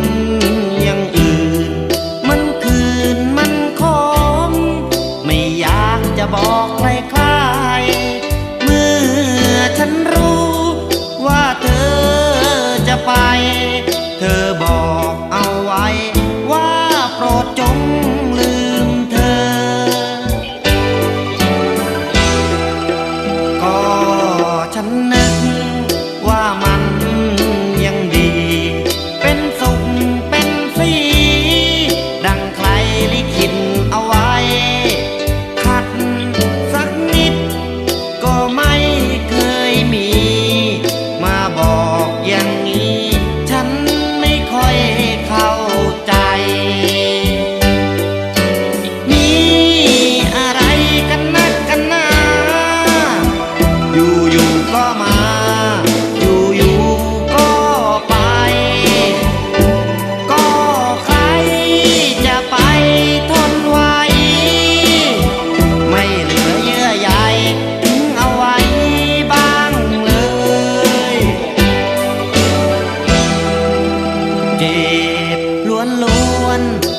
นอย่างอื่น มันคืนมันคมไม่อยากจะบอกใครใครเมื่อฉันรู้ว่าเธอจะไป One.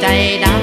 ใจดำ